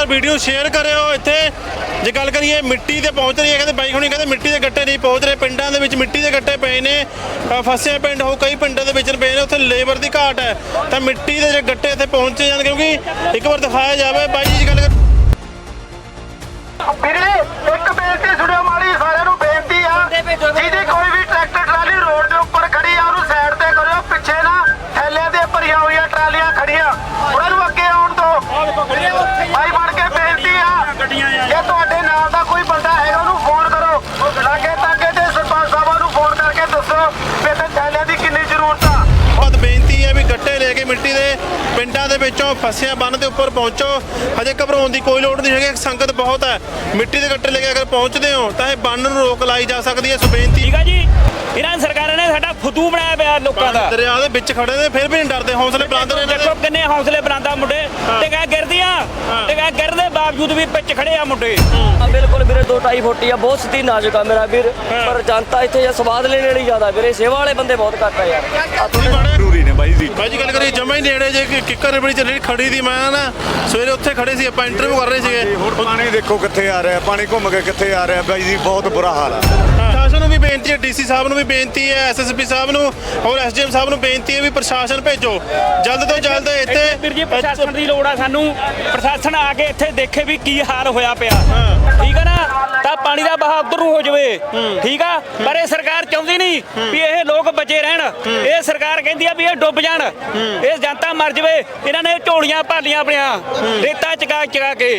ਲਗਾਤਾਰ video share ਕਰਿਓ ਇੱਥੇ। ਜੇ ਗੱਲ ਕਰੀਏ ਮਿੱਟੀ ਤੇ ਪਹੁੰਚ ਰਹੀ ਹੈ, ਕਹਿੰਦੇ ਬਾਈ ਹੁਣੀ ਕਹਿੰਦੇ ਮਿੱਟੀ ਦੇ ਗੱਟੇ ਨਹੀਂ ਪਹੁੰਚ ਰਹੇ। ਪਿੰਡਾਂ ਦੇ ਵਿੱਚ ਮਿੱਟੀ ਦੇ ਗੱਟੇ ਪਏ ਨੇ। ਫਸੇ ਪਿੰਡ ਹੋ, ਕਈ ਪਿੰਡਾਂ ਦੇ ਵਿੱਚ ਪਏ ਨੇ। ਉੱਥੇ ਲੇਬਰ ਦੀ ਘਾਟ ਹੈ। ਤਾਂ ਮਿੱਟੀ ਦੇ ਜਿਹੜੇ ਗੱਟੇ ਇੱਥੇ ਪਹੁੰਚੇ ਜਾਣ, ਕਿਉਂਕਿ ਇੱਕ ਵਾਰ ਦਿਖਾਇਆ ਜਾਵੇ, ਬਾਈ ਜੀ ਗੱਲ ਕਰ ਵੀਰੇ, ਇੱਕ ਬੇਨਤੀ ਸੁਣਿਓ ਮਾੜੀ ਸਾਰਿਆਂ ਨੂੰ ਬੇਨਤੀ ਆ ਜਿਹਦੀ ਕੋਈ ਵੀ ਟਰੈਕਟਰ ਟਰਾਲੀ ਰੋਡ ਦੇ ਉੱਪਰ ਖੜੀ ਆ ਉਹਨੂੰ ਸਾਈਡ ਤੇ ਕਰਿਓ ਪਿੱਛੇ ਨਾ ਥੈਲਿਆਂ ਦੇ ਭਰੀਆਂ ਹੋਈਆਂ ਟਰਾਲੀਆਂ ਖੜੀਆਂ ਉਹਨਾਂ ਨੂੰ ਅੱਗੇ ਆਉਣ ਦਿਓ ਭਾਈ ਬਣ ਕੇ ਬੇਨਤੀ ਆ ਜੇ ਤੁਹਾਡੇ ਨਾਲ ਦਾ ਕੋਈ ਬੰਦਾ ਹੈਗਾ ਉਹਨੂੰ ਫੋਨ ਕਰੋ ਲਾਗੇ ਤਾਗੇ ਤੇ ਸਰਪੰਚ ਸਾਹਿਬਾਂ ਨੂੰ ਫੋਨ ਕਰਕੇ ਦੱਸੋ ਵੀ ਇੱਥੇ ਥੈਲਿਆਂ ਦੀ ਕਿੰਨੀ ਜ਼ਰੂਰਤ ਆ ਬਹੁਤ ਬੇਨਤੀ ਹੈ ਵੀ ਗੱਟੇ ਲੈ ਕੇ ਮਿੱਟੀ ਦੇ ਪਿੰਡਾਂ ਦੇ ਵਿੱਚੋਂ ਫਸਿਆ ਬੰਨ ਦੇ ਉੱਪਰ ਪਹੁੰਚੋ। ਹਜੇ ਘਬਰਾਉਣ ਦੀ ਕੋਈ ਲੋੜ ਨਹੀਂ ਹੈਗੀ ਸੰਗਤ ਬਹੁਤ ਹੈ। ਮਿੱਟੀ ਦੇ ਗੱਟੇ ਲੈ ਕੇ ਅਗਰ ਪਹੁੰਚਦੇ ਹੋ, ਤਾਂ ਇਹ ਬੰਨ ਨੂੰ ਰੋਕ ਲਾਈ ਜਾ ਸਕਦੀ ਹੈ, ਸੋ ਠੀਕ ਆ ਜੀ। ਇਹਨਾਂ ਸਰਕਾਰਾਂ ਨੇ ਸਾਡਾ ਫਤੂ ਬਣਾਇਆ ਪਿਆ ਲੋਕਾਂ ਦਾ। ਦਰਿਆ ਦੇ ਵਿੱਚ ਖੜੇ ਨੇ ਫਿਰ ਵੀ ਨਹੀਂ ਡਰਦੇ ਹੌਸਲੇ ਬੁਲੰਦ ਨੇ। ਦੇਖੋ ਕਿੰਨੇ ਹੌਸਲੇ ਬੁਲੰਦਾ ਮੁੰਡੇ ਟਿਕਾ ਗਿਰਦੀਆਂ ਟਿਕਾ ਗਿਰਨ ਦੇ ਬਾਵਜੂਦ ਵੀ ਪਿੱਛ ਖੜੇ ਆ ਮੁੰਡੇ। ਆ ਬਿਲਕੁਲ ਵੀਰੇ 2.5 ਫੁੱਟੀ ਆ ਬਹੁਤ ਸਤੀ ਨਾਜ਼ੁਕ ਆ ਮੇਰਾ ਵੀਰ। ਪਰ ਜਨਤਾ ਇੱਥੇ ਜੇ ਸਵਾਦ ਲੈਣ ਵਾਲੀ ਜ਼ਿਆਦਾ ਵੀਰੇ ਸੇਵਾ ਵਾਲੇ ਬੰਦੇ ਬਹੁਤ ਘੱਟ ਆ ਯਾਰ। ਆ ਤੁਸੀਂ ਬੜੇ ਜ਼ਰੂਰੀ ਨੇ ਬਾਈ ਜੀ। ਬਾਈ ਜੀ ਗੱਲ ਕਰੀਏ ਜਮਾ ਹੀ ਨੇੜੇ ਜੇ ਕਿ ਕਿੱਕਰ ਰਬੜੀ ਚੱਲੀ ਖੜੀ ਦੀ ਮੈਂ ਨਾ ਸਵੇਰੇ ਉੱਥੇ ਖੜੇ ਸੀ ਆਪਾਂ ਇੰਟਰਵਿਊ ਕਰ ਰਹੇ ਸੀਗੇ। ਹੁਣ ਪਾਣੀ ਦੇਖੋ ਕਿੱਥੇ ਆ ਰਿਹਾ ਪਾਣੀ ਘੁੰਮ ਕੇ ਕਿੱਥੇ ਆ ਰਿਹਾ ਬਾਈ ਜੀ ਬਹੁਤ ਬੁਰਾ ਹਾਲ ਆ। ਬੇਨਤੀ ਹੈ ਡੀਸੀ ਸਾਹਿਬ ਨੂੰ ਵੀ ਬੇਨਤੀ ਹੈ ਐਸਐਸਪੀ ਸਾਹਿਬ ਨੂੰ ਔਰ ਐਸਡੀਐਮ ਸਾਹਿਬ ਨੂੰ ਬੇਨਤੀ ਹੈ ਵੀ ਪ੍ਰਸ਼ਾਸਨ ਭੇਜੋ। ਜਲਦ ਤੋਂ ਜਲਦ ਇੱਥੇ ਵੀਰ ਜੀ ਪ੍ਰਸ਼ਾਸਨ ਦੀ ਲੋੜ ਆ ਸਾਨੂੰ। ਪ੍ਰਸ਼ਾਸਨ ਆ ਕੇ ਇੱਥੇ ਦੇਖੇ ਵੀ ਕੀ ਹਾਲ ਹੋਇਆ ਪਿਆ। ਠੀਕ ਆ ਨਾ? ਤਾਂ ਪਾਣੀ ਦਾ ਬਹਾਅ ਉੱਧਰ ਨੂੰ ਹੋ ਜਾਵੇ। ਠੀਕ ਆ? ਪਰ ਇਹ ਸਰਕਾਰ ਚਾਹੁੰਦੀ ਨਹੀਂ ਵੀ ਇਹ ਲੋਕ ਬਚੇ ਰਹਿਣ। ਇਹ ਸਰਕਾਰ ਕਹਿੰਦੀ ਆ ਵੀ ਇਹ ਡੁੱਬ ਜਾਣ। ਇਹ ਜਨਤਾ ਮਰ ਜਾਵੇ। ਇਹਨਾਂ ਨੇ ਝੋਲੀਆਂ ਭਾਲੀਆਂ ਆਪਣੀਆਂ। ਰੇਤਾ ਚਕਾ ਚਕਾ ਕੇ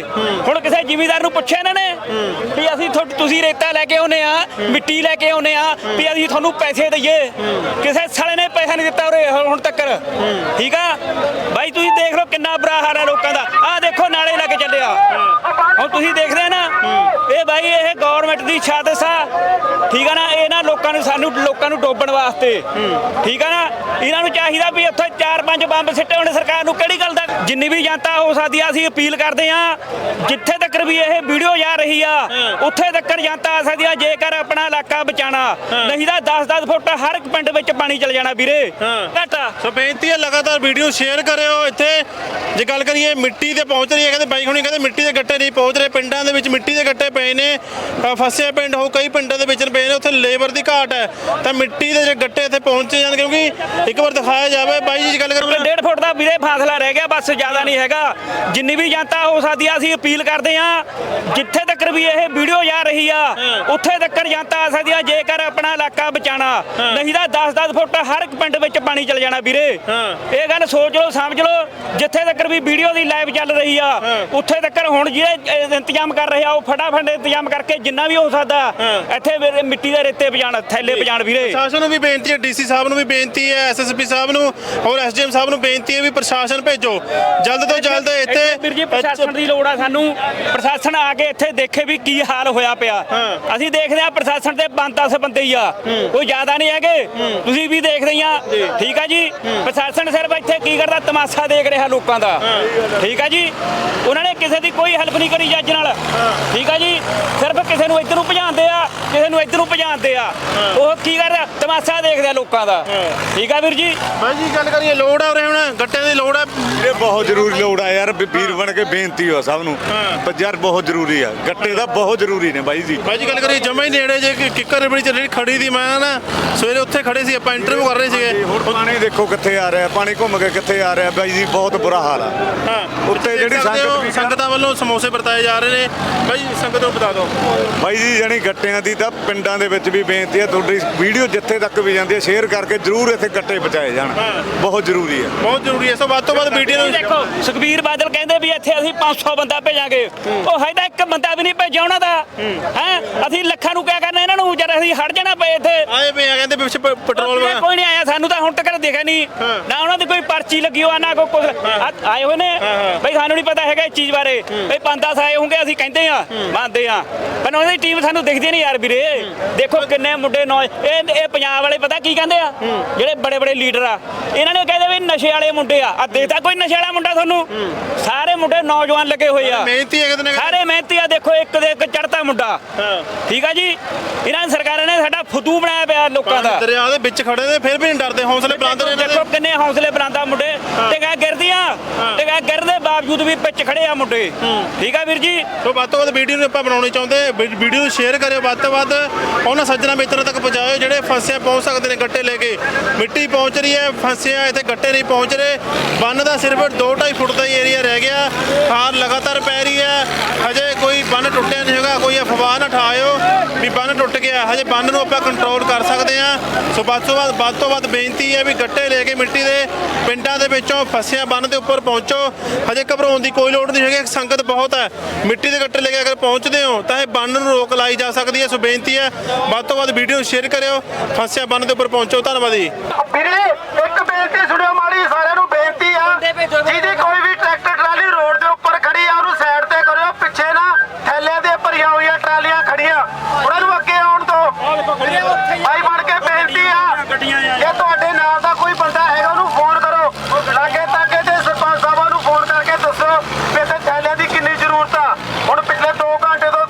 ਹੁਣ ਕਿਸੇ ਜ਼ਿਮੀਦਾਰ ਨੂੰ ਪੁੱਛਿਆ ਇਹਨਾਂ ਨੇ ਵੀ ਅਸੀਂ ਤੁਹਾ- ਤੁਸੀਂ ਰੇਤਾ ਲੈ ਕੇ ਆਉਨੇ ਆ, ਮਿੱਟੀ ਲੈ ਕੇ ਆਉਨੇ ਆ, ਵੀ ਅਸੀਂ ਤੁਹਾਨੂੰ ਪੈਸੇ ਦਈਏ। ਕਿਸੇ ਸਾਲੇ ਨੇ ਪੈਸਾ ਨਹੀਂ ਦਿੱਤਾ ਉਰੇ, ਹੁਣ ਤੱਕ ਠੀਕ ਆ? ਬਾਈ, ਤੁਸੀਂ ਦੇਖ ਲਓ ਕਿੰਨਾ ਬੁਰਾ ਹਾਲ ਹੈ ਲੋਕਾਂ ਦਾ। ਆਹ ਦੇਖੋ, ਨਾਲੇ ਲੱਗ ਚੱਲਿਆ। ਹੁਣ ਤੁਸੀਂ ਦੇਖਦੇ ਆ ਗਵਰਨਮੈਂਟ ਦੀ ਛਾਦਸ ਆ ਠੀਕ ਆ ਨਾ ਇਹ ਨਾ ਲੋਕਾਂ ਨੂੰ ਸਾਨੂੰ ਲੋਕਾਂ ਨੂੰ ਡੋਬਣ ਵਾਸਤੇ। ਠੀਕ ਆ ਨਾ ਇਹਨਾਂ ਨੂੰ ਚਾਹੀਦਾ ਵੀ ਉੱਥੇ ਚਾਰ ਪੰਜ ਬੰਬ ਸਿੱਟੇ ਹੋਣ ਸਰਕਾਰ ਨੂੰ। ਕਿਹੜੀ ਗੱਲ ਦਾ? ਜਿੰਨੀ ਵੀ ਜਨਤਾ ਹੋ ਸਕਦੀ ਆ ਅਸੀਂ ਅਪੀਲ ਕਰਦੇ ਆ ਜਿੱਥੇ ਤੱਕ ਵੀ ਇਹ ਵੀਡੀਓ ਜਾ ਰਹੀ ਆ ਉੱਥੇ ਤੱਕ ਜਨਤਾ ਆ ਸਕਦੀ ਆ ਜੇਕਰ ਆਪਣਾ ਇਲਾਕਾ ਬਚਾਣਾ ਨਹੀਂ ਤਾਂ 10-10 ਫੁੱਟ ਹਰ ਇੱਕ ਪਿੰਡ ਵਿੱਚ ਪਾਣੀ ਚਲ ਜਾਣਾ ਵੀਰੇ। ਘਟਾ। ਸੋ ਬੇਨਤੀ ਹੈ ਲਗਾਤਾਰ ਵੀਡੀਓ ਸ਼ੇਅਰ ਕਰਿਓ ਇੱਥੇ। ਜੇ ਗੱਲ ਕਰੀਏ ਮਿੱਟੀ ਤੇ ਪਹੁੰਚ ਰਹੀ ਹੈ ਕਹਿੰਦੇ ਬਾਈ ਹੁਣੀ ਕਹਿੰਦੇ ਮਿੱਟੀ ਦੇ ਗੱਟੇ ਨਹੀਂ ਪਹੁੰਚ ਰਹੇ। ਪਿੰਡਾਂ ਦੇ ਵਿੱਚ ਮਿੱਟੀ ਦੇ ਗੱਟੇ ਪਏ ਨੇ। ਫਸੇ ਪਿੰਡ ਹੋ ਕਈ ਪਿੰਡਾਂ ਦੇ ਵਿੱਚ ਪਏ ਨੇ ਉੱਥੇ ਲੇਬਰ ਦੀ ਘਾਟ ਹੈ। ਤਾਂ ਮਿੱਟੀ ਦੇ ਜਿਹੜੇ ਗੱਟੇ ਇੱਥੇ ਪਹੁੰਚੇ ਜਾਣ ਕਿਉਂਕਿ ਇੱਕ ਵਾਰ ਦਿਖਾਇਆ ਜਾਵੇ ਬਾਈ ਜੀ ਗੱਲ ਕਰੋ ਡੇਢ ਫੁੱਟ ਦਾ ਵੀਰੇ ਫਾਸਲਾ ਰਹਿ ਗਿਆ ਬਸ ਜ਼ਿਆਦਾ ਨਹੀਂ ਹੈਗਾ। ਜਿੰਨੀ ਵੀ ਜਨਤਾ ਹੋ ਸਕਦੀ ਆ ਅਸੀਂ ਅਪੀਲ ਕਰਦੇ ਆ ਜਿੱਥੇ ਤੱਕ ਵੀ ਇਹ ਵੀਡੀਓ ਜਾ ਰਹੀ ਆ ਉੱਥੇ ਤੱਕ ਜਨਤਾ ਆ ਸਕਦੀ ਆ ਜੇਕਰ ਆਪਣਾ ਇਲਾਕਾ ਬਚਾਣਾ ਨਹੀਂ ਤਾਂ 10-10 ਫੁੱਟ ਹਰ ਇੱਕ ਪਿੰਡ ਵਿੱਚ ਪਾਣੀ ਚਲ ਜਾਣਾ ਵੀਰੇ। ਇਹ ਗੱਲ ਸੋਚ ਲਓ ਸਮਝ ਲਓ ਜਿੱਥੇ ਤੱਕ ਵੀ ਵੀਡੀਓ ਦੀ ਲਾਈਵ ਚੱਲ ਰਹੀ ਆ ਉੱਥੇ ਤੱਕ ਹੁਣ ਜਿਹੜੇ ਇੰਤਜ਼ਾਮ ਕਰ ਰਹੇ ਆ ਉਹ ਫਟਾਫਟ ਇੰਤਜ਼ਾਮ ਕਰਕੇ ਜਿੰਨਾ ਵੀ ਹੋ ਸਕਦਾ। ਇੱਥੇ ਵੀਰੇ ਮਿੱਟੀ ਦੇ ਰੇਤੇ ਪਜਾਣ ਥੈਲੇ ਪਜਾਣ ਵੀਰੇ। ਪ੍ਰਸ਼ਾਸਨ ਨੂੰ ਵੀ ਬੇਨਤੀ ਹੈ ਡੀਸੀ ਸਾਹਿਬ ਨੂੰ ਵੀ ਬੇਨਤੀ ਹੈ ਐਸਐਸਪੀ ਸਾਹਿਬ ਨੂੰ ਔਰ ਐਸਡੀਐਮ ਸਾਹਿਬ ਨੂੰ ਬੇਨਤੀ ਹੈ ਵੀ ਪ੍ਰਸ਼ਾਸਨ ਭੇਜੋ। ਜਲਦ ਤੋਂ ਜਲਦ ਇੱਥੇ ਵੀਰ ਜੀ ਪ੍ਰਸ਼ਾਸਨ ਦੀ ਲੋੜ ਆ ਸਾਨੂੰ। ਪ੍ਰਸ਼ਾਸਨ ਆ ਕੇ ਇੱਥੇ ਦੇਖੇ ਵੀ ਕੀ ਹਾਲ ਹੋਇਆ ਪਿਆ। ਅਸੀਂ ਦੇਖਦੇ ਆ ਪ੍ਰਸ਼ਾਸਨ ਦੇ 5-10 ਬੰਦੇ ਹੀ ਆ। ਕੋਈ ਜ਼ਿਆਦਾ ਨਹੀਂ ਹੈਗੇ। ਤੁਸੀਂ ਵੀ ਦੇਖਦੇ ਹੀ ਆ ਠੀਕ ਆ ਜੀ। ਪ੍ਰਸ਼ਾਸਨ ਸਿਰਫ ਇੱਥੇ ਕੀ ਕਰਦਾ ਤਮਾਸ਼ਾ ਦੇਖ ਰਿਹਾ ਲੋਕਾਂ ਦਾ। ਠੀਕ ਆ ਜੀ। ਉਹਨਾਂ ਨੇ ਕਿਸੇ ਦੀ ਕੋਈ ਹੈਲਪ ਨਹੀਂ ਕਰੀ ਜੱਜ ਨਾਲ। ਠੀਕ ਆ ਜੀ। ਸਿਰਫ ਕਿਸੇ ਨੂੰ ਇੱਧਰ ਨੂੰ ਭਜਾਉਂਦੇ ਆ ਕਿਸੇ ਨੂੰ ਇੱਧਰ ਨੂੰ ਭਜਾਉਂਦੇ ਆ। ਉਹ ਕੀ ਕਰਦਾ ਤਮਾਸ਼ਾ ਦੇਖਦੇ ਆ ਲੋਕਾਂ ਦਾ। ਠੀਕ ਆ ਵੀਰ ਜੀ? ਬਾਈ ਜੀ ਗੱਲ ਕਰੀਏ ਲੋੜ ਆ ਉਰੇ ਹੁਣ? ਗੱਟਿਆਂ ਦੀ ਲੋੜ ਆ? ਇਹ ਬਹੁਤ ਜ਼ਰੂਰੀ ਲੋੜ ਆ ਯਾਰ ਵੀਰ ਬਣ ਕੇ ਬੇਨਤੀ ਹੋ ਸਭ ਨੂੰ। ਪਰ ਯਾਰ ਬਹੁਤ ਜ਼ਰੂਰੀ ਆ। ਗੱਟੇ ਦਾ ਬਹੁਤ ਜ਼ਰੂਰੀ ਨੇ ਬਾਈ ਜੀ। ਬਾਈ ਜੀ ਗੱਲ ਕਰੀਏ ਜਮਾ ਹੀ ਨੇੜੇ ਜੇ ਕਿੱਕਰ ਰਬੜੀ ਚੱਲੀ ਖੜੀ ਦੀ ਮੈਂ ਨਾ ਸਵੇਰੇ ਉੱਥੇ ਖੜੇ ਸੀ ਆਪਾਂ ਇੰਟਰਵਿਊ ਕਰ ਰਹੇ ਸੀਗੇ। ਹੁਣ ਪਾਣੀ ਦੇਖੋ ਕਿੱਥੇ ਆ ਰਿਹਾ ਪਾਣੀ ਘੁੰਮ ਕੇ ਕਿੱਥੇ ਆ ਰਿਹਾ ਬਾਈ ਜੀ ਬਹੁਤ ਬੁਰਾ ਹਾਲ ਆ। ਹਾਂ। ਉੱਤੇ ਜਿਹੜੀ ਸੰਗਤ ਸੰਗਤਾਂ ਵੱਲੋਂ ਸਮੋਸੇ ਵਰਤਾਏ ਜਾ ਰਹੇ ਨੇ। ਬਾਈ ਸੰਗਤ ਨੂੰ ਬਤਾ ਦਿਓ। ਬਾਈ ਜੀ ਜਾਨੀ ਗੱਟਿਆਂ ਦੀ ਤਾਂ ਪਿੰਡਾਂ ਦੇ ਵਿੱਚ ਵੀ ਬੇਨਤੀ ਹੈ ਤੁਹਾਡੀ ਵੀਡੀਓ ਜਿੱਥੇ ਤੱਕ ਵੀ ਜਾਂਦੀ ਹੈ ਸ਼ੇਅਰ ਕਰਕੇ ਜਰੂਰ ਇੱਥੇ ਗੱਟੇ ਬਚਾਏ ਜਾਣ। ਬਹੁਤ ਜ਼ਰੂਰੀ ਹੈ। ਬਹੁਤ ਜ਼ਰੂਰੀ ਹੈ। ਸੋ ਵੱਧ ਤੋਂ ਵੱਧ ਵੀਡੀਓ ਨੂੰ ਦੇਖੋ ਸੁਖਬੀਰ ਬਾਦਲ ਕਹਿੰਦੇ ਵੀ ਇੱਥੇ ਅਸੀਂ 500 ਬੰਦਾ ਭੇਜਾਂਗੇ। ਉਹ ਹਜੇ ਤਾਂ ਇੱਕ ਬੰਦਾ ਵੀ ਨਹੀਂ ਭੇਜਿਆ ਉਹਨਾਂ ਦਾ। ਹੈ। ਅਸੀਂ ਲੱਖਾਂ ਨੂੰ ਕਿਆ ਕਰਨਾ ਇਹਨਾਂ ਨੂੰ ਜਦ ਅਸੀਂ ਹਟ ਜਾਣਾ ਪਏ ਇੱਥੇ। ਆਏ ਪਏ ਆ ਕਹਿੰਦੇ ਪਿੱਛੇ ਪੈਟਰੋਲ ਵਾਲਾ। ਕੋਈ ਨਹੀਂ ਆਇਆ ਸਾਨੂੰ ਤਾਂ ਹੁਣ ਤੱਕ ਦਿਖਿਆ ਨਹੀਂ। ਨਾ ਉਹਨਾਂ ਦੀ ਕੋਈ ਪਰਚੀ ਲੱਗੀ ਹੋਆ ਨਾ ਕੋਈ ਆਏ ਹੋਏ ਨੇ। ਬਈ ਸਾਨੂੰ ਨਹੀਂ ਪਤਾ ਹੈਗਾ ਇਸ ਚੀਜ਼ ਬਾਰੇ। ਬਈ ਪੰਦਾ ਆਏ ਹੋਣਗੇ ਅਸੀਂ ਕਹਿੰਦੇ ਆ ਮੰਨਦੇ ਆ ਪਰ ਉਹਨਾਂ ਦੀ ਟੀਮ ਸਾਨੂੰ ਦਿਖਦੀ ਨਹੀਂ ਯਾਰ ਵੀਰੇ। ਦੇਖੋ ਕਿੰਨੇ ਮੁੰਡੇ ਨੌ ਇਹ ਇਹ ਪੰਜਾਬ ਵਾਲੇ ਪਤਾ ਕੀ ਕਹਿੰਦੇ ਆ? ਜਿਹੜੇ ਬੜੇ ਬੜੇ ਲੀਡਰ ਆ। ਇਹਨਾਂ ਨੇ ਕਹਿੰਦੇ ਵੀ ਨਸ਼ੇ ਵਾਲੇ ਮੁੰਡੇ ਆ। ਆ ਦੇਖਦਾ ਕੋਈ ਨਸ਼ੇ ਵਾਲਾ ਮੁੰਡਾ ਤੁਹਾਨੂੰ? ਸਾਰੇ ਮੁੰਡੇ ਨੌਜਵਾਨ ਲੱਗੇ ਹੋਏ ਆ। ਮਿਹਨਤੀ ਹੈ ਕਿਤੇ ਨਾ ਕਿਤੇ। ਸਾਰੇ ਮਿਹਨਤੀ ਆ। ਦੇਖੋ ਇੱਕ ਦੇ ਇੱਕ ਚੜਤਾ ਮੁੰਡਾ। ਠੀਕ ਆ ਜੀ? ਇਹਨਾਂ ਸਰਕਾਰਾਂ ਨੇ ਸਾਡਾ ਫੁੱਦੂ ਬਣਾਇਆ ਪਿਆ ਲੋਕਾਂ ਦਾ। ਦਰਿਆ ਦੇ ਵਿੱਚ ਖੜੇ ਨੇ ਫਿਰ ਵੀ ਨਹੀਂ ਡਰਦੇ। ਹੌਸਲੇ ਬੁਲੰਦ ਨੇ। ਦੇਖੋ ਕਿੰਨੇ ਹੌਸਲੇ ਬੁਲੰਦਾ ਮੁੰਡੇ। ਟਿਕਾ ਗਿਰਦੀਆਂ। ਟਿਕਾ ਗਿਰਨ ਦੇ ਬਾਵਜੂਦ ਵੀ ਪਿੱਛ ਖੜੇ ਆ ਮੁੰਡੇ। ਠੀਕ ਆ ਵੀਰ ਜੀ? ਸੋ ਵੱਧ ਤੋਂ ਵੱਧ ਵੀਡੀਓ ਨੂੰ ਆਪਾਂ ਬਣਾਉਣੀ ਚਾਹੁੰਦੇ ਵੀਡੀਓ ਸ਼ੇਅਰ ਕਰਿਓ ਵੱਧ ਤੋਂ ਵੱਧ। ਉਹਨਾਂ ਸੱਜਣਾ ਮਿੱਤਰਾਂ ਤੱਕ ਪਹੁੰਚਾਇਓ ਜਿਹੜੇ ਫਸੇ ਪਹੁੰਚ ਸਕਦੇ ਨੇ ਗੱਟੇ ਲੈ ਕੇ। ਮਿੱਟੀ ਪਹੁੰਚ ਰਹੀ ਹੈ, ਫਸਿਆ ਇੱਥੇ ਗੱਟੇ ਨਹੀਂ ਪਹੁੰਚ ਰਹੇ। ਬੰਨ ਦਾ ਸਿਰਫ 2.5 ਫੁੱਟ ਦਾ ਹੀ ਏਰੀਆ ਰਹਿ ਗਿਆ। ਹਾਰ ਲਗਾਤਾਰ ਪੈ ਰਹੀ ਹੈ। ਹਜੇ ਕੋਈ ਬੰਨ ਟੁੱਟਿਆ ਨਹੀਂ ਹੈਗਾ ਕੋਈ ਅਫਵਾਹ ਨਾ ਠਾਇਓ ਵੀ ਬੰਨ ਟੁੱਟ ਗਿਆ। ਹਜੇ ਬੰਨ ਨੂੰ ਆਪਾਂ ਕੰਟਰੋਲ ਕਰ ਸਕਦੇ ਆ ਸੋ ਵੱਧ ਤੋਂ ਵੱਧ ਵੱਧ ਤੋਂ ਵੱਧ ਬੇਨਤੀ ਹੈ ਵੀ ਗੱਟੇ ਲੈ ਕੇ ਮਿੱਟੀ ਦੇ ਪਿੰਡਾਂ ਦੇ ਵਿੱਚੋਂ ਫਸਿਆ ਬੰਨ ਦੇ ਉੱਪਰ ਪਹੁੰਚੋ। ਹਜੇ ਘਬਰਾਉਣ ਦੀ ਕੋਈ ਲੋੜ ਨਹੀਂ ਹੈਗੀ ਸੰਗਤ ਬਹੁਤ ਹੈ। ਮਿੱਟੀ ਦੇ ਗੱਟੇ ਲੈ ਕੇ ਅਗਰ ਪਹੁੰਚਦੇ ਹੋ ਤਾਂ ਇਹ ਬੰਨ ਨੂੰ ਰੋਕ ਲਾਈ ਜਾ ਸਕਦੀ ਹੈ। ਸੋ ਬੇਨਤੀ ਹੈ ਵੱਧ ਤੋਂ ਵੱਧ ਵੀਡੀਓ ਸ਼ੇਅਰ ਕਰਿਓ ਫਸਿਆ ਬੰਨ ਦੇ ਉੱਪਰ ਪਹੁੰਚੋ। ਧੰਨਵਾਦ ਜੀ। ਵੀਰੇ ਇੱਕ ਬੇਨਤੀ ਸੁਣਿਓ ਮਾੜੀ ਸਾਰਿਆਂ ਨੂੰ ਬੇਨਤੀ ਆ। ਜਿਹਦੀ ਕੋਈ ਵੀ ਟਰੈਕਟਰ ਟਰਾਲੀ ਰੋਡ ਦੇ ਉੱਪਰ ਖੜੀ ਆ ਉਹਨੂੰ ਸਾਈਡ ਤੇ ਕਰਿਓ ਪਿੱਛੇ ਨਾ ਥੈਲੇ ਦੇ ਭਰੀਆਂ ਹੋਈਆਂ ਟਰਾਲੀਆਂ ਖੜੀਆਂ ਉਹਨਾਂ ਨੂੰ ਅੱਗੇ ਆਉਣ ਦਿਓ ਭਾਈ ਬਣ ਕੇ ਬੇਨਤੀ ਆ ਜੇ ਤੁਹਾਡੇ ਨਾਲ ਦਾ ਕੋਈ ਬੰਦਾ ਹੈਗਾ ਉਹਨੂੰ ਫੋਨ ਕਰੋ ਲਾਗੇ ਤਾਗੇ ਤੇ ਸਰਪੰਚ ਸਾਹਿਬਾਂ ਨੂੰ ਫੋਨ ਕਰਕੇ ਦੱਸੋ ਵੀ ਇੱਥੇ ਥੈਲਿਆਂ ਦੀ ਕਿੰਨੀ ਜ਼ਰੂਰਤ ਆ ਹੁਣ ਪਿਛਲੇ 2 ਘੰਟੇ ਤੋਂ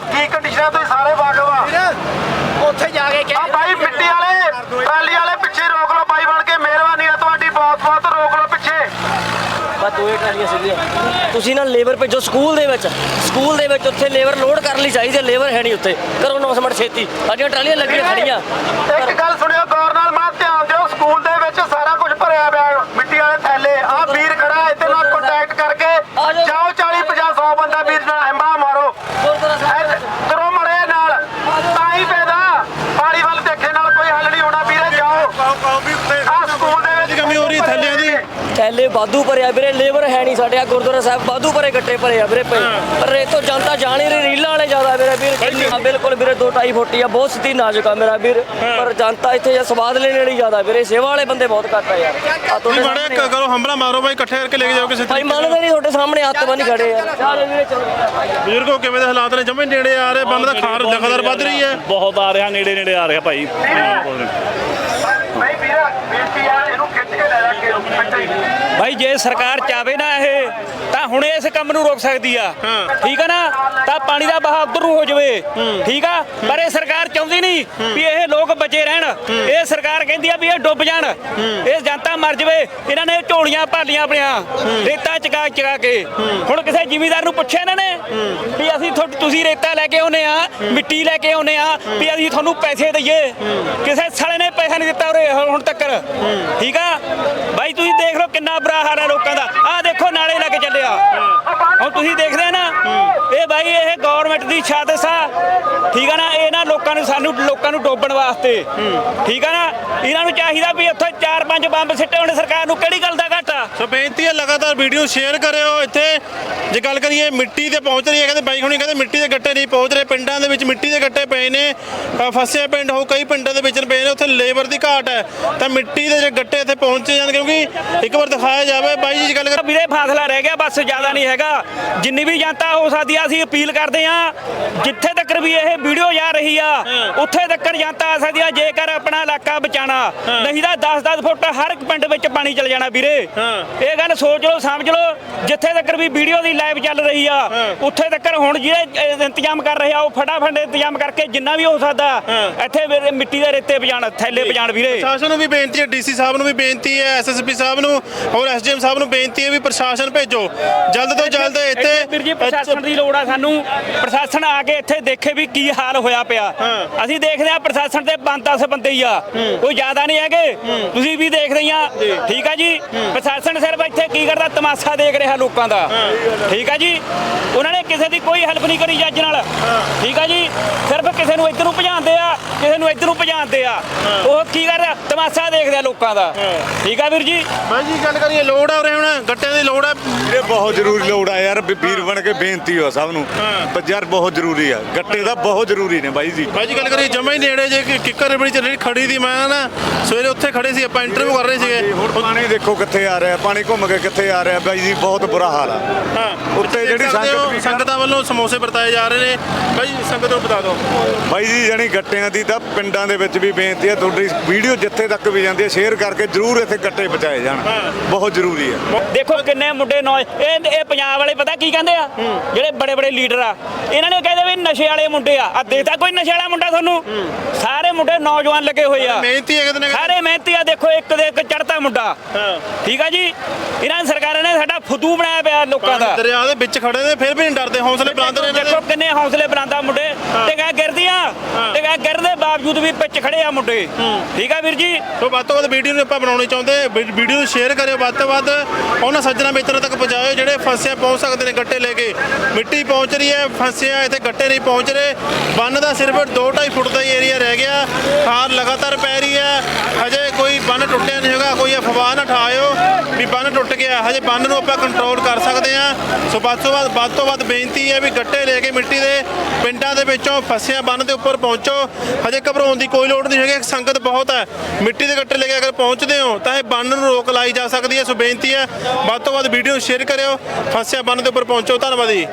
ਕੰਡੀਸ਼ਨਾਂ ਤੁਸੀਂ ਸਾਰੇ ਵਾਕਫ ਆ ਉੱਥੇ ਜਾ ਕੇ ਆ ਭਾਈ ਮਿੱਟੀ ਵਾਲੇ ਟਰਾਲੀ ਵਾਲੇ ਪਿੱਛੇ ਰੋਕ ਲਓ ਭਾਈ ਬਣ ਕੇ ਮਿਹਰਬਾਨੀ ਆ ਤੁਹਾਡੀ ਬਹੁਤ ਬਹੁਤ ਰੋਕ ਲਓ ਪਿੱਛੇ। ਬਸ ਦੋ ਹੀ ਟਰਾਲੀਆਂ ਸੀਗੀਆਂ ਤੁਸੀਂ ਨਾ ਲੇਬਰ ਭੇਜੋ ਸਕੂਲ ਦੇ ਵਿੱਚ। ਸਕੂਲ ਦੇ ਵਿੱਚ ਉੱਥੇ ਲੇਬਰ ਲੋਡ ਕਰਨ ਲਈ ਚਾਹੀਦੀ ਹੈ ਲੇਬਰ ਹੈ ਨਹੀਂ ਉੱਥੇ। ਕਰੋ ਅਨਾਉਂਸਮੈਂਟ ਛੇਤੀ। ਸਾਡੀਆਂ ਟਰਾਲੀਆਂ ਲੱਗੀਆਂ ਖੜੀਆਂ। ਇੱਕ ਗੱਲ ਸੁਣਿਓ ਗੌਰ ਨਾਲ ਮੈਂ ਧਿਆਨ ਦਿਓ ਸਕੂਲ ਦੇ ਵਿੱਚ ਸਾਰਾ ਕੁਝ ਭਰਿਆ ਪਿਆ ਮਿੱਟੀ ਵਾਲੇ ਥੈਲੇ ਆ ਵੀਰ ਖੜਾ ਇੱਥੇ ਨਾਲ ਕੰਟੈਕਟ ਕਰਕੇ ਆ ਜਾਓ। ਜਾਓ 40 50 100 ਬੰਦਾ ਵੀਰ ਨਾਲ ਹੈਂਬਾ ਮਾਰੋ ਗੁਰਦੁਆਰਾ ਸਾਹਿਬ ਐ- ਕਰੋ ਮੜੇ ਨਾਲ ਤਾਂ ਹੀ ਫਾਇਦਾ ਪਾਣੀ ਵੱਲ ਦੇਖੇ ਨਾਲ ਕੋਈ ਹੱਲ ਨਹੀਂ ਹੋਣਾ ਵੀਰੇ ਜਾਓ ਆ ਸਕੂਲ ਦੇ ਵਿੱਚ ਕਮੀ ਹੋ ਰਹੀ ਥੱਲਿਆਂ ਦੀ ਵਾਧੂ ਭਰਿਆ ਵੀਰੇ ਲੇਬਰ ਹੈ ਨਹੀਂ ਸਾਡੇ ਆ ਗੁਰਦੁਆਰਾ ਸਾਹਿਬ ਵਾਧੂ ਭਰੇ ਗੱਟੇ ਭਰੇ ਆ ਵੀਰੇ ਪਏ ਪਰ ਇਹ ਤੋਂ ਜਨਤਾ ਜਾਣ ਹੀ ਰਹੀ ਰੀਲਾਂ ਵਾਲੇ ਜ਼ਿਆਦਾ ਵੀਰੇ ਵੀਰ ਬਿਲਕੁਲ। ਵੀਰੇ ਦੋ ਢਾਈ ਫੁੱਟੀ ਆ ਬਹੁਤ ਸਤੀ ਨਾਜ਼ੁਕ ਆ ਮੇਰਾ ਵੀਰ। ਪਰ ਜਨਤਾ ਇੱਥੇ ਜਾਂ ਸਵਾਦ ਲੈਣ ਵਾਲੀ ਜ਼ਿਆਦਾ ਵੀਰੇ ਸੇਵਾ ਵਾਲੇ ਬੰਦੇ ਬਹੁਤ ਘੱਟ ਆ ਯਾਰ। ਆ ਤੁਹਾਡੇ ਸਾਹਮਣੇ ਕਰੋ ਹੰਬਲਾ ਮਾਰੋ ਬਾਈ ਇਕੱਠੇ ਕਰਕੇ ਲੈ ਕੇ ਜਾਓ ਕਿਸੇ ਭਾਈ ਮੰਨਦੇ ਨਹੀਂ ਤੁਹਾਡੇ ਸਾਹਮਣੇ ਹੱਥ ਬੰਨ ਖੜੇ ਯਾਰ ਚਲੋ ਵੀਰੇ ਚਲੋ। ਬਜ਼ੁਰਗੋ ਕਿਵੇਂ ਦੇ ਹਾਲਾਤ ਨੇ? ਜਮੇ ਨੇੜੇ ਆ ਰਹੇ ਬੰਨ ਦਾ ਖਾਰ ਲਗਾਤਾਰ ਵੱਧ ਰਹੀ ਹੈ। ਬਹੁਤ ਆ ਰਿਹਾ ਨੇੜੇ ਨੇੜੇ ਆ ਰਿਹਾ ਭਾਈ। ਨਹੀਂ ਵੀਰਾ ਬੇਨਤੀ ਆ ਭਾਈ ਜੇ ਸਰਕਾਰ ਚਾਵੇ ਨਾ ਇਹ ਤਾਂ ਹੁਣ ਇਸ ਕੰਮ ਨੂੰ ਰੋਕ ਸਕਦੀ ਆ। ਠੀਕ ਆ ਨਾ? ਤਾਂ ਪਾਣੀ ਦਾ ਬਹਾਅ ਉਧਰ ਨੂੰ ਹੋ ਜਾਵੇ। ਠੀਕ ਆ? ਪਰ ਇਹ ਸਰਕਾਰ ਚਾਹੁੰਦੀ ਨਹੀਂ ਵੀ ਇਹ ਲੋਕ ਬਚੇ ਰਹਿਣ। ਇਹ ਸਰਕਾਰ ਕਹਿੰਦੀ ਆ ਵੀ ਇਹ ਡੁੱਬ ਜਾਣ। ਇਹ ਜਨਤਾ ਮਰ ਜਾਵੇ। ਇਹਨਾਂ ਨੇ ਝੋਲੀਆਂ ਭਾਲੀਆਂ ਆਪਣੀਆਂ। ਰੇਤਾ ਚਕਾ ਚਕਾ ਕੇ। ਹੁਣ ਕਿਸੇ ਜ਼ਿਮੀਦਾਰ ਨੂੰ ਪੁੱਛਿਆ ਇਹਨਾਂ ਨੇ ਵੀ ਅਸੀਂ ਤੁਸੀਂ ਰੇਤਾ ਲੈ ਕੇ ਆਉਨੇ ਆ ਮਿੱਟੀ ਲੈ ਕੇ ਆਉਨੇ ਆ ਵੀ ਅਸੀਂ ਤੁਹਾਨੂੰ ਪੈਸੇ ਦਈਏ। ਕਿਸੇ ਸਾਲੇ ਨੇ ਪੈਸਾ ਨਹੀਂ ਦਿੱਤਾ ਉਰੇ ਹੁਣ ਤੱਕ ਠੀਕ ਆ? ਬਾਈ, ਤੁਸੀਂ ਦੇਖ ਲਓ ਕਿੰਨਾ ਬੁਰਾ ਹਾਲ ਹੈ ਲੋਕਾਂ ਦਾ। ਆਹ ਦੇਖੋ, ਨਾਲੇ ਲੱਗ ਚੱਲਿਆ। ਹੁਣ ਤੁਸੀਂ ਦੇਖਦੇ ਆ ਨਾ ਗਵਰਨਮੈਂਟ ਦੀ ਛਾਦਸ ਆ ਠੀਕ ਆ ਨਾ ਇਹ ਨਾ ਲੋਕਾਂ ਨੂੰ ਸਾਨੂੰ ਲੋਕਾਂ ਨੂੰ ਡੋਬਣ ਵਾਸਤੇ। ਠੀਕ ਆ ਨਾ ਇਹਨਾਂ ਨੂੰ ਚਾਹੀਦਾ ਵੀ ਉੱਥੇ ਚਾਰ ਪੰਜ ਬੰਬ ਸਿੱਟੇ ਹੋਣੇ ਸਰਕਾਰ ਨੂੰ ਕਿਹੜੀ ਗੱਲ ਦਾ ਘਾਟਾ? ਸੋ ਬੇਨਤੀ ਹੈ ਲਗਾਤਾਰ ਵੀਡੀਓ ਸ਼ੇਅਰ ਕਰਿਓ ਇੱਥੇ ਜੇ ਗੱਲ ਕਰੀਏ ਮਿੱਟੀ ਤੇ ਪਹੁੰਚ ਰਹੀ ਹੈ ਕਹਿੰਦੇ ਬਾਈ ਹੁਣੀ ਕਹਿੰਦੇ ਮਿੱਟੀ ਦੇ ਗੱਟੇ ਨਹੀਂ ਪਹੁੰਚ ਰਹੇ ਪਿੰਡਾਂ ਦੇ ਵਿੱਚ ਮਿੱਟੀ ਦੇ ਗੱਟੇ ਪਏ ਨੇ ਫਸੇ ਪਿੰਡ ਹੋ ਕਈ ਪਿੰਡਾਂ ਦੇ ਵਿੱਚ ਪਏ ਨੇ ਉੱਥੇ ਲੇਬਰ ਦੀ ਘਾਟ ਹੈ ਤਾਂ ਮਿੱਟੀ ਦੇ ਜੇ ਗੱਟੇ ਇੱਥੇ ਪਹੁੰਚੇ ਜਾਣ ਕਿਉਂਕਿ ਇੱਕ ਵਾਰ ਦਿਖਾਇਆ ਜਾਵੇ ਬਾਈ ਜੀ ਗੱਲ ਕਰ ਵੀਰੇ ਫਾਸਲਾ ਰਹਿ ਗਿਆ ਬਸ ਜ਼ਿਆਦਾ ਨਹੀਂ ਹੈਗਾ। ਜਿੰਨੀ ਵੀ ਜਨਤਾ ਹੋ ਸਕਦੀ ਆ ਅਸੀਂ ਅਪੀਲ ਕਰਦੇ ਆ ਜਿੱਥੇ ਤੱਕ ਵੀ ਇਹ ਵੀਡੀਓ ਜਾ ਰਹੀ ਆ ਉੱਥੇ ਤੱਕ ਜਨਤਾ ਆ ਸਕਦੀ ਆ ਜੇਕਰ ਆਪਣਾ ਇਲਾਕਾ ਬਚਾਣਾ ਨਹੀਂ ਤਾਂ 10-10 ਫੁੱਟ ਹਰ ਇੱਕ ਪਿੰਡ ਵਿੱਚ ਪਾਣੀ ਚਲ ਜਾਣਾ ਵੀਰੇ। ਇਹ ਗੱਲ ਸੋਚ ਲਓ ਸਮਝ ਲਓ ਜਿੱਥੇ ਤੱਕ ਵੀ ਵੀਡੀਓ ਦੀ ਲਾਈਵ ਚੱਲ ਰਹੀ ਆ ਉੱਥੇ ਤੱਕ ਹੁਣ ਜਿਹੜੇ ਇੰਤਜ਼ਾਮ ਕਰ ਰਹੇ ਆ ਉਹ ਫਟਾਫਟ ਇੰਤਜ਼ਾਮ ਕਰਕੇ ਜਿੰਨਾ ਵੀ ਹੋ ਸਕਦਾ ਇੱਥੇ ਵੀਰੇ ਮਿੱਟੀ ਦੇ ਰੇਤੇ ਵਜਾਣ ਥੈਲੇ ਵਜਾਣ ਵੀਰੇ। ਪ੍ਰਸ਼ਾਸਨ ਨੂੰ ਵੀ ਬੇਨਤੀ ਹੈ ਡੀਸੀ ਸਾਹਿਬ ਨੂੰ ਵੀ ਬੇਨਤੀ ਹੈ ਐਸਐਸਪੀ ਸਾਹਿਬ ਨੂੰ ਔਰ ਐਸਡੀਐਮ ਸਾਹਿਬ ਨੂੰ ਬੇਨਤੀ ਹੈ ਵੀ ਪ੍ਰਸ਼ਾਸਨ ਭੇਜੋ। ਜਲਦ ਤੋਂ ਜਲਦ ਇੱਥੇ ਵੀਰ ਜੀ ਪ੍ਰਸ਼ਾਸਨ ਦੀ ਲੋੜ ਆ ਸਾਨੂੰ। ਪ੍ਰਸ਼ਾਸਨ ਆ ਕੇ ਇੱਥੇ ਦੇਖੇ ਵੀ ਕੀ ਹਾਲ ਹੋਇਆ ਪਿਆ। ਅਸੀਂ ਦੇਖਦੇ ਆ ਪ੍ਰਸ਼ਾਸਨ ਦੇ 5-10 ਬੰਦੇ ਹੀ ਆ। ਕੋਈ ਜ਼ਿਆਦਾ ਨਹੀਂ ਹੈਗੇ। ਤੁਸੀਂ ਵੀ ਦੇਖਦੇ ਹੀ ਆ ਠੀਕ ਆ ਜੀ? ਪ੍ਰਸ਼ਾਸਨ ਸਿਰਫ ਇੱਥੇ ਕੀ ਕਰਦਾ? ਤਮਾਸ਼ਾ ਦੇਖ ਰਿਹਾ ਲੋਕਾਂ ਦਾ। ਠੀਕ ਆ ਜੀ? ਉਹਨਾਂ ਨੇ ਕਿਸੇ ਦੀ ਕੋਈ ਹੈਲਪ ਨਹੀਂ ਕਰੀ ਜੱਜ ਨਾਲ। ਠੀਕ ਆ ਜੀ? ਸਿਰਫ ਕਿਸੇ ਨੂੰ ਇੱਧਰ ਨੂੰ ਭਜਾਉਂਦੇ ਆ ਕਿਸੇ ਨੂੰ ਇੱਧਰ ਨੂੰ ਭਜਾਉਂਦੇ ਆ। ਉਹ ਕੀ ਕਰਦਾ? ਤਮਾਸ਼ਾ ਦੇਖਦੇ ਆ ਲੋਕਾਂ ਦਾ। ਠੀਕ ਆ ਵੀਰ ਜੀ? ਬਾਈ ਜੀ ਗੱਲ ਕਰੀਏ ਲੋੜ ਆ ਉਰੇ ਹੁਣ। ਗੱਟਿਆਂ ਦੀ ਲੋੜ ਹੈ ਇਹ ਬਹੁਤ ਜ਼ਰੂਰੀ ਲੋੜ ਆ ਯਾਰ ਵੀਰ ਬਣ ਕੇ ਬੇਨਤੀ ਹੋ ਸਭ ਨੂੰ। ਪਰ ਯਾਰ ਬਹੁਤ ਜ਼ਰੂਰੀ ਆ। ਗੱਟੇ ਦਾ ਬਹੁਤ ਜ਼ਰੂਰੀ ਨੇ ਬਾਈ ਜੀ। ਬਾਈ ਜੀ ਗੱਲ ਕਰੀਏ ਜਮਾ ਹੀ ਨੇੜੇ ਜੇ ਕਿ- ਕਿੱਕਰ ਰਬੜੀ ਚੱਲਣੀ ਖੜੀ ਦੀ ਮੈਂ ਨਾ ਸਵੇਰੇ ਉੱਥੇ ਖੜੇ ਸੀ ਆਪਾਂ ਇੰਟਰਵਿਊ ਕਰ ਰਹੇ ਸੀਗੇ। ਹੁਣ ਪਾਣੀ ਦੇਖੋ ਕਿੱਥੇ ਆ ਰਿਹਾ ਪਾਣੀ ਘੁੰਮ ਕੇ ਕਿੱਥੇ ਆ ਰਿਹਾ ਬਾਈ ਜੀ ਬਹੁਤ ਬੁਰਾ ਹਾਲ ਆ। ਹਾਂ। ਉੱਤੇ ਜਿਹੜੀ ਸੰਗਤ ਵੀ- ਸੰਗਤਾਂ ਵੱਲੋਂ ਸਮੋਸੇ ਵਰਤਾਏ ਜਾ ਰਹੇ ਨੇ। ਬਾਈ ਸੰਗਤ ਨੂੰ ਬਤਾ ਦਿਓ। ਬਾਈ ਜੀ ਜਾਨੀ ਗੱਟਿਆਂ ਦੀ ਤਾਂ ਪਿੰਡਾਂ ਦੇ ਵਿੱਚ ਵੀ ਬੇਨਤੀ ਹੈ ਤੁਹਾਡੀ ਵੀਡੀਓ ਜਿੱਥੇ ਤੱਕ ਵੀ ਜਾਂਦੀ ਹੈ ਸ਼ੇਅਰ ਕਰਕੇ ਜਰੂਰ ਇੱਥੇ ਗੱਟੇ ਪਹੁੰਚਾਏ ਜਾਣ। ਬਹੁਤ ਜ਼ਰੂਰੀ ਹੈ ਦੇਖੋ ਕਿੰਨੇ ਮੁੰਡੇ ਨੌ ਇਹ ਇਹ ਪੰਜਾਬ ਵਾਲੇ ਪਤਾ ਕੀ ਕਹਿੰਦੇ ਆ ਜਿਹੜੇ ਬੜੇ ਬੜੇ ਲੀਡਰ ਆ ਇਹਨਾਂ ਨੇ ਕਹਿੰਦੇ ਵੀ ਨਸ਼ੇ ਵਾਲੇ ਮੁੰਡੇ ਆ। ਆ ਦੇਖਦਾ ਕੋਈ ਨਸ਼ੇ ਵਾਲਾ ਮੁੰਡਾ ਤੁਹਾਨੂੰ? ਸਾਰੇ ਮੁੰਡੇ ਨੌਜਵਾਨ ਲੱਗੇ ਹੋਏ ਆ। ਮਿਹਨਤੀ ਹੈ ਕਿਤੇ ਨਾ ਕਿਤੇ। ਸਾਰੇ ਮਿਹਨਤੀ ਆ ਦੇਖੋ ਇੱਕ ਦੇ ਇੱਕ ਚੜਤਾ ਮੁੰਡਾ। ਹਾਂ। ਠੀਕ ਆ ਜੀ? ਇਹਨਾਂ ਸਰਕਾਰਾਂ ਨੇ ਸਾਡਾ ਫੁੱਦੂ ਬਣਾਇਆ ਪਿਆ ਲੋਕਾਂ ਦਾ। ਦਰਿਆ ਦੇ ਵਿੱਚ ਖੜੇ ਨੇ ਫਿਰ ਵੀ ਨਹੀਂ ਡਰਦੇ ਹੌਸਲੇ ਬੁਲੰਦ ਨੇ। ਦੇ ਦੇਖੋ ਕਿੰਨੇ ਹੌਸਲੇ ਬੁਲੰਦਾ ਮੁੰਡੇ। ਗਿਰਦੀਆਂ ਟਿਕਾ ਗਿਰਦੇ ਬਾਵਜੂਦ ਵੀ ਪਿੱਛ ਖੜੇ ਆ ਮੁੰਡੇ। ਠੀਕ ਆ ਵੀਰ ਜੀ? ਸੋ ਵੱਧ ਤੋਂ ਵੱਧ ਵੀਡੀਓ ਨੂੰ ਆਪਾਂ ਬਣਾਉਣੀ ਚਾਹੁੰਦੇ ਵੀਡੀਓ ਨੂੰ ਸ਼ੇਅਰ ਕਰਿਓ ਵੱਧ ਤੋਂ ਵੱਧ। ਉਹਨਾਂ ਸੱਜਣਾ ਮਿੱਤਰਾਂ ਤੱਕ ਪਹੁੰਚਾਇਓ ਜਿਹੜੇ ਫਸਿਆ ਪਹੁੰਚ ਸਕਦੇ ਨੇ ਗੱਟੇ ਲੈ ਕੇ ਮਿੱਟੀ ਪਹੁੰਚ ਰਹੀ ਹੈ, ਫਸਿਆ, ਇੱਥੇ ਗੱਟੇ ਨਹੀਂ ਪਹੁੰਚ ਰਹੇ। ਬੰਨ ਦਾ ਸਿਰਫ 2.5 ਫੁੱਟ ਦਾ ਹੀ ਏਰੀਆ ਰਹਿ ਗਿਆ। ਖਾਰ ਲਗਾਤਾਰ ਪੈ ਰਹੀ ਹੈ। ਹਜੇ ਕੋਈ ਬੰਨ ਟੁੱਟਿਆ ਨਹੀਂ ਹੈਗਾ, ਕੋਈ ਅਫਵਾਹ ਨਾ ਠਾਇਓ। ਵੀ ਬੰਨ ਟੁੱਟ ਗਿਆ। ਹਜੇ ਬੰਨ ਨੂੰ ਆਪਾਂ ਕੰਟਰੋਲ ਕਰ ਸਕਦੇ ਹਾਂ। ਸੋ ਵੱਧ ਤੋਂ ਵੱਧ ਵੱਧ ਤੋਂ ਵੱਧ ਬੇਨਤੀ ਹੈ ਵੀ ਗੱਟੇ ਲੈ ਕੇ ਮਿੱਟੀ ਦੇ ਪਿੰਡਾਂ ਦੇ ਵਿੱਚੋਂ ਫਸਿਆ ਬੰਨ ਦੇ ਉੱਪਰ ਪਹੁੰਚੋ। ਹਜੇ ਘਬਰਾਉਣ ਦੀ ਕੋਈ ਲੋੜ ਨਹੀਂ ਹੈਗੀ, ਸੰਗਤ ਬਹੁਤ ਹੈ। ਮਿੱਟੀ ਦੇ ਗੱਟੇ ਲੈ ਕੇ ਅਗਰ ਪਹੁੰਚਦੇ ਹੋ, ਤਾਂ ਇਹ ਬੰਨ ਨੂੰ ਰੋਕ ਲਾਈ ਜਾ ਸਕਦੀ ਹੈ। ਸੋ ਬੇਨਤੀ ਹੈ, ਵੱਧ ਤੋਂ ਵੱਧ ਵੀਡੀਓ ਸ਼ੇਅਰ ਕਰਿਓ। ਫਸਿਆ ਬੰਨ ਦੇ ਉੱਪਰ ਪਹੁੰਚੋ। ਧੰਨਵਾਦ ਜੀ।